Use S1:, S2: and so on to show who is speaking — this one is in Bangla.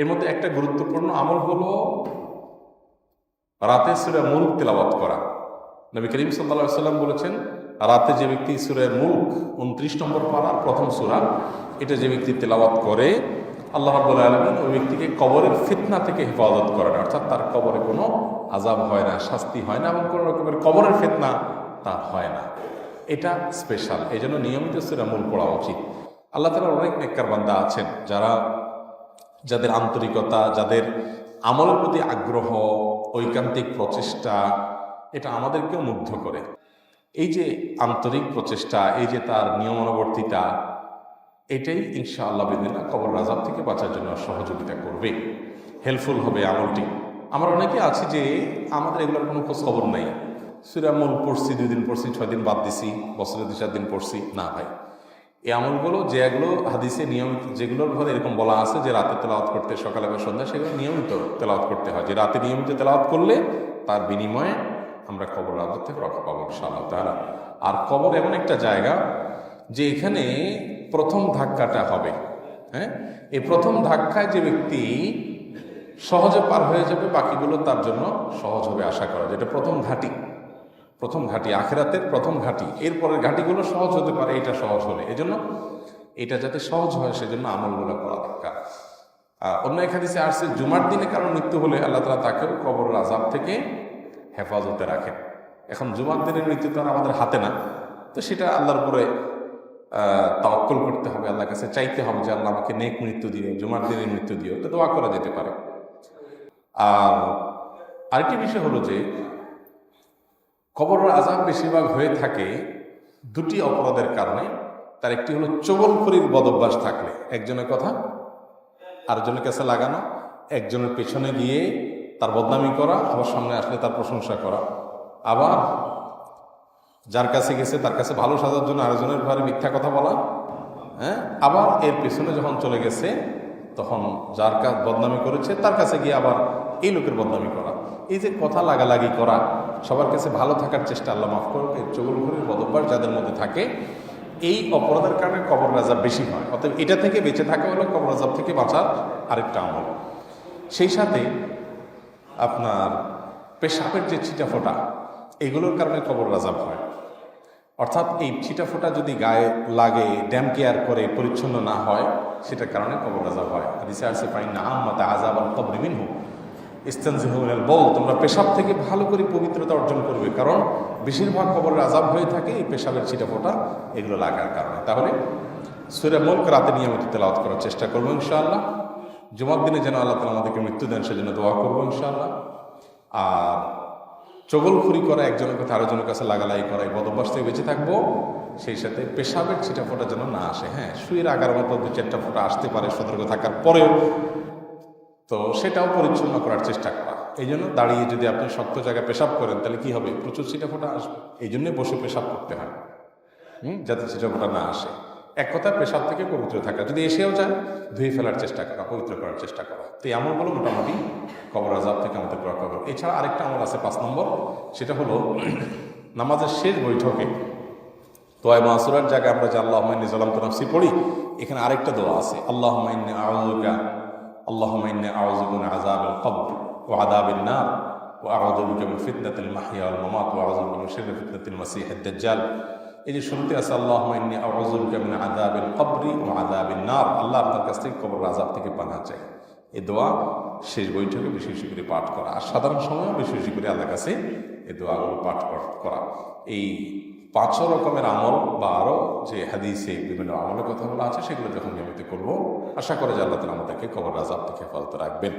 S1: এর মধ্যে একটা গুরুত্বপূর্ণ আমল হলো রাতে সুরে মুল্ক তেলাওয়াত করা। নবী করিম সাল্লা সাল্লাম বলেছেন, রাতে যে ব্যক্তি সুরের মুল্ক উনত্রিশ নম্বর পাড়ার প্রথম সুরা, এটা যে ব্যক্তি তেলাওয়াত করে, আল্লাহ রাবুল আলমিন ওই ব্যক্তিকে কবরের ফিতনা থেকে হেফাজত করেন। অর্থাৎ তার কবরে কোনো আজাব হয় না, শাস্তি হয় না এবং কোনো রকমের কবরের ফিতনা তার হয় না। এটা স্পেশাল এই জন্য নিয়মিত সুরা মূল পড়া উচিত। আল্লাহ তালার অনেক নেককার বান্দা আছেন যারা যাদের আন্তরিকতা, যাদের আমলের প্রতি আগ্রহ, ঐকান্তিক প্রচেষ্টা, এটা আমাদেরকেও মুগ্ধ করে। এই যে আন্তরিক প্রচেষ্টা, এই যে তার নিয়মানুবর্তিতা, এটাই ইনশা আল্লাহ বিদিনা কবর রাজাব থেকে বাঁচার জন্য সহযোগিতা করবে। হেল্পফুল হবে আমলটি। আমরা অনেকে আছি যে আমাদের এগুলোর কোনো খোঁজ খবর নাই। সুরামূল পড়ছি, দুই দিন পড়ছি, ছয় দিন বাদ দিছি, বছরে দু চার দিন পড়ছি। না ভাই এই আমলগুলো যেগুলো হাদিসে নিয়মিত, যেগুলোর ঘরে এরকম বলা আছে যে রাতে তেলাওয়াত করতে সকালে বা সন্ধ্যা সেগুলো নিয়মিত তেলাওয়াত করতে হয়। যে রাতে নিয়মিত তেলাওয়াত করলে তার বিনিময়ে আমরা কবর রাজত্ব থেকে রক্ষা পাবো, ইনশাআল্লাহ তাহলে আর কবর এমন একটা জায়গা যে এখানে প্রথম ধাক্কাটা হবে। হ্যাঁ? এই প্রথম ধাক্কায় যে ব্যক্তি সহজে পার হয়ে যাবে, বাকিগুলো তার জন্য সহজ হবে আশা করা। যেটা প্রথম ঘাটি। প্রথম ঘাঁটি, আখেরাতের প্রথম ঘাঁটি। এরপরের ঘাঁটিগুলো সহজ হতে পারে, এটা সহজ হলে। এজন্য এটা যাতে সহজ হয়, সেজন্য আমলগুলো করা দরকার। আর অন্য এক হাদিসে আসছে, জুমার দিনে কারণ মৃত্যু হলে আল্লাহ তালা তাকেও কবর আজাব থেকে হেফাজতে রাখেন। এখন জুমার দিনের মৃত্যু তো আমাদের হাতে না, তো সেটা আল্লাহর উপরে তাওয়াক্কল করতে হবে, আল্লাহর কাছে চাইতে হবে যে আল্লাহ আমাকে নেক মৃত্যু দিও, জুমার দিনের মৃত্যু দিও এটা দোয়া করা যেতে পারে। আর আরেকটি বিষয় হলো যে কবরের আজাব বেশিরভাগ হয়ে থাকে দুটি অপরাধের কারণে। তার একটি হলো চবলখড়ির বদভ্যাস থাকলে, একজনের কথা, আরেকজনের কাছে লাগানো, একজনের পেছনে গিয়ে তার বদনামি করা, আবার সামনে আসলে তার প্রশংসা করা। আবার যার কাছে গেছে তার কাছে ভালো সাজার জন্য আরেকজনের ঘরে মিথ্যা কথা বলা হ্যাঁ? আবার এর পেছনে যখন চলে গেছে তখন যার কাজ বদনামি করেছে, তার কাছে গিয়ে আবার এই লোকের বদনামি করা। এই যে কথা লাগালাগি করা, সবার কাছে ভালো থাকার চেষ্টা আল্লাহ মাফ করুক এই চগলখড়ির বদভ্যাস যাদের মধ্যে থাকে, এই অপরাধের কারণে কবর রাজাব বেশি হয়। অতএব এটা থেকে বেঁচে থাকা হলো, কবর রাজাব থেকে বাঁচার আরেকটা আমল। সেই সাথে আপনার পেশাবের যে ছিটা ফোটা এগুলোর কারণে কবর রাজাব হয়। অর্থাৎ এই ছিটা ফোটা যদি গায়ে লাগে ড্যাম কেয়ার করে পরিচ্ছন্ন না হয়, সেটার কারণে কবর আজাব হয়। হাদিসে আছে পাই না আম্মাতা আজাব আল কবর মিনহু। ইস্তানজিহুল বল তোমরা পেশাব থেকে ভালো করে পবিত্রতা অর্জন করবে, কারণ বেশিরভাগ কবরের আজাব হয়ে থাকে এই পেশাবের ছিটা ফোটা, এগুলো লাগার কারণে। তাহলে সুরে মুল্ক রাতে নিয়মিত তেলাওয়াত করার চেষ্টা করব ইনশাআল্লাহ। জুমার দিনে যেন আল্লাহ তালা আমাদেরকে মৃত্যু দেন, সেজন্য দোয়া করব ইনশাআল্লাহ। আর চগলখুরি করা, একজনের কাছে আরেকজনের কাছে লাগালাই করা, এই বদভ্যাস থেকে বেঁচে থাকব, সেই সাথে পেশাবের ছিটা ফোটা যেন না আসে। হ্যাঁ শুয়ের আগার মতো দু চারটা ফোটা আসতে পারে, সতর্ক থাকার পরেও। তো সেটাও পরিচ্ছন্ন করার চেষ্টা করা। এই জন্য দাঁড়িয়ে যদি আপনি শক্ত জায়গায় পেশাব করেন, তাহলে কি হবে? প্রচুর ছিটা ফোটা আসবে। এই জন্যে বসে পেশাব করতে হয়। হুম? যাতে ছিটা ফোটা না আসে। এক কথা পেশাব থেকে পবিত্র থাকা। যদি এসেও যায় ধুয়ে ফেলার চেষ্টা করা, পবিত্র করার চেষ্টা করা। তো এই আমলগুলো মোটামুটি কবর আজাব থেকে আমাদের রক্ষা করবে এছাড়া আরেকটা আমল আছে পাঁচ নম্বর, সেটা হলো নামাজের শেষ বৈঠকে দোয়াই মাসুরার জায়গায় আমরা যে আল্লাহ মাইনি জালাম তো নাফসি পড়ি, এখানে আরেকটা দোয়া আছে আল্লাহ মাইনি আউজুকা আল্লাহ মাইনি আউজুকুন আজাব কবর ও আদাবিন মিন ফিতনাতিল মাহিয়া ওয়াল মামাত ও আউজুবিকা মিন শাররি ফিতনাতিল মাসিহ দাজ্জাল। এই যে শুনতে আছে আল্লাহ মাইনি আউজুবিকা মিন আযাবিল কবরি ও আযাবিন নার। আল্লাহ আপনার কাছ থেকে কবর আযাব থেকে পানা চাই। এ দোয়া শেষ বৈঠকে বেশি বেশি করে পাঠ করা। আর সাধারণ সময় বেশি বেশি করে আল্লাহ কাছে এই দোয়াগুলো পাঠ করা এই পাঁচশো রকমের আমল বা আরও যে হাদিসে বিভিন্ন আমলের কথা বলা আছে, সেগুলো যখন নিয়মিত করব, আশা করে যে আল্লাহ তালা আমাদেরকে কবর আজাব থেকে হেফাজত রাখবেন।